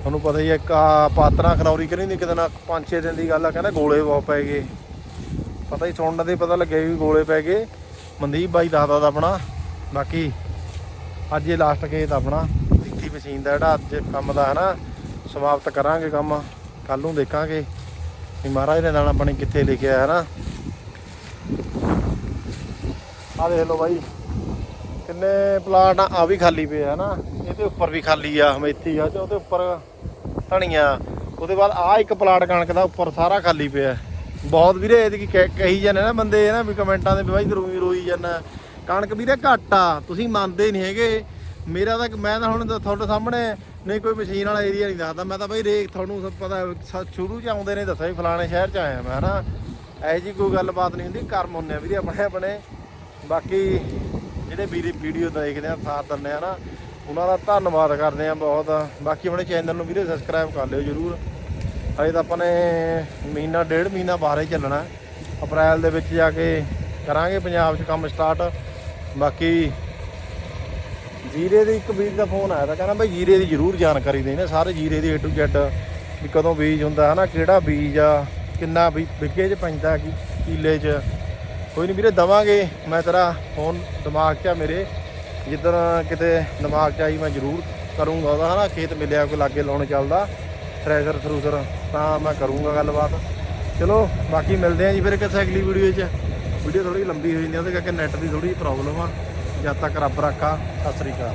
ਤੁਹਾਨੂੰ ਪਤਾ ਹੀ ਹੈ ਕਾ ਆਹ ਪਾਤਰਾ ਖਨੌਰੀ ਕਰੀ ਨਹੀਂ ਕਿਤੇ ਨਾ 5-6 ਦਿਨ ਦੀ ਗੱਲ ਆ, ਕਹਿੰਦਾ ਗੋਲੇ ਬਹੁਤ ਪੈ ਗਏ। ਪਤਾ ਹੀ ਸੁਣਨ ਦੇ ਪਤਾ ਲੱਗਿਆ ਵੀ ਗੋਲੇ ਪੈ ਗਏ। ਮਨਦੀਪ ਬਾਈ ਦੱਸਦਾ ਦਾ ਆਪਣਾ, ਬਾਕੀ ਅੱਜ ਇਹ ਲਾਸਟ ਕੇਸ ਆਪਣਾ। ਦਿੱਤੀ ਮਸ਼ੀਨ ਦਾ ਜਿਹੜਾ ਅੱਜ ਕੰਮ ਦਾ ਹੈ ਨਾ ਸਮਾਪਤ ਕਰਾਂਗੇ ਕੰਮ ਕੱਲ ਨੂੰ ਦੇਖਾਂਗੇ ਵੀ ਮਹਾਰਾਜ ਨੇ ਦਾਣਾ ਪਾਣੀ ਕਿੱਥੇ ਲਿਖਿਆ ਹੈ ਨਾ ਆ ਦੇਖ ਲਓ ਬਾਈ, ਕਿੰਨੇ ਪਲਾਟ ਆ, ਆਹ ਵੀ ਖਾਲੀ ਪਏ ਆ ਨਾ ਇਹਦੇ ਉੱਪਰ ਵੀ ਖਾਲੀ ਆ, ਹਮੇਤੀ ਆ ਤੇ ਉਹਦੇ ਉੱਪਰ ਧਣੀਆਂ ਉਹਦੇ ਬਾਅਦ ਆ ਇੱਕ ਪਲਾਟ ਕਣਕ ਦਾ ਉੱਪਰ ਸਾਰਾ ਖਾਲੀ ਪਿਆ। ਬਹੁਤ ਵੀਰੇ ਇਹਦੀ ਕਹੀ ਜਾਂਦੇ ਨਾ ਬੰਦੇ ਨਾ ਵੀ ਕਮੈਂਟਾਂ ਦੇ ਬਾਈ ਤੂੰ ਰੋਈ ਰੋਈ ਜਾਂਦਾ ਕਣਕ ਵੀਰੇ ਘੱਟ ਆ, ਤੁਸੀਂ ਮੰਨਦੇ ਨਹੀਂ ਹੈਗੇ। ਮੇਰਾ ਤਾਂ ਮੈਂ ਤਾਂ ਹੁਣ ਤੁਹਾਡੇ ਸਾਹਮਣੇ, ਨਹੀਂ ਕੋਈ ਮਸ਼ੀਨ ਵਾਲਾ ਏਰੀਆ ਨਹੀਂ ਦੱਸਦਾ। ਮੈਂ ਤਾਂ ਬਾਈ ਰੇਖ ਤੁਹਾਨੂੰ ਸਭ ਪਤਾ ਸ਼ੁਰੂ ਚ ਆਉਂਦੇ ਨੇ, ਦੱਸਿਆ ਵੀ ਫਲਾਣੇ ਸ਼ਹਿਰ ਚ ਆਇਆ ਮੈਂ, ਹਨਾ। ਇਹੋ ਜੀ ਕੋਈ ਗੱਲਬਾਤ ਨਹੀਂ ਹੁੰਦੀ, ਕਰਮ ਹੁੰਦੇ ਆ ਵੀਰੇ ਆਪਣੇ ਆਪਣੇ। ਬਾਕੀ ਜਿਹੜੇ ਵੀਰੇ ਵੀਡੀਓ ਦੇਖਦੇ ਆ, ਸਾਥ ਦਿੰਦੇ ਆ ਨਾ ਉਹਨਾਂ ਦਾ ਧੰਨਵਾਦ ਕਰਦੇ ਆ ਬਹੁਤ। ਬਾਕੀ ਆਪਣੇ ਚੈਨਲ ਨੂੰ ਵੀਰੇ ਸਬਸਕ੍ਰਾਈਬ ਕਰ ਲਿਓ ਜਰੂਰ। ਅਜੇ ਤਾਂ ਆਪਾਂ ਨੇ ਮਹੀਨਾ, ਡੇਢ ਮਹੀਨਾ ਬਾਹਰ ਹੀ ਚੱਲਣਾ। ਅਪ੍ਰੈਲ ਦੇ ਵਿੱਚ ਜਾ ਕੇ ਕਰਾਂਗੇ ਪੰਜਾਬ 'ਚ ਕੰਮ ਸਟਾਰਟ ਬਾਕੀ ਜੀਰੇ ਦੇ ਇੱਕ ਬੀਜ ਦਾ ਫੋਨ ਆਇਆ ਤਾਂ ਕਹਿੰਦਾ ਬਈ ਜੀਰੇ ਦੀ ਜ਼ਰੂਰ ਜਾਣਕਾਰੀ ਦੇਣਾ ਸਾਰੇ ਜੀਰੇ ਦੀ A to Z ਵੀ ਕਦੋਂ ਬੀਜ ਹੁੰਦਾ ਹੈ ਨਾ ਕਿਹੜਾ ਬੀਜ ਆ, ਕਿੰਨਾ ਵੀ ਵਿੱਗੇ 'ਚ ਪੈਂਦਾ ਕੀ, ਕਿੱਲੇ 'ਚ। ਕੋਈ ਨਹੀਂ ਵੀਰੇ ਦਵਾਂਗੇ, ਮੈਂ ਤੇਰਾ ਫੋਨ ਦਿਮਾਗ 'ਚ ਆ ਮੇਰੇ। ਜਿੱਦਣ ਕਿਤੇ ਦਿਮਾਗ 'ਚ ਆਈ ਮੈਂ ਜ਼ਰੂਰ ਕਰੂੰਗਾ ਉਹਦਾ, ਹਨਾ, ਖੇਤ ਮਿਲਿਆ ਕੋਈ ਲਾਗੇ ਲਾਉਣ ਚੱਲਦਾ ਥ੍ਰੈਸ਼ਰ ਥਰੂਸਰ ਤਾਂ ਮੈਂ ਕਰੂੰਗਾ ਗੱਲਬਾਤ। ਚਲੋ, ਬਾਕੀ ਮਿਲਦੇ ਆਂ ਜੀ ਫਿਰ ਕਿਸੇ ਅਗਲੀ ਵੀਡੀਓ 'ਚ। ਵੀਡੀਓ ਥੋੜੀ ਲੰਬੀ ਹੋ ਜਾਂਦੀ ਆ, ਉਹਦੇ ਕਰਕੇ ਨੈਟ ਦੀ ਥੋੜੀ ਪ੍ਰੋਬਲਮ ਆ। ਜਦ ਤੱਕ ਰੱਬ ਰੱਖਾ, ਸਤਿ ਸ੍ਰੀ ਅਕਾਲ।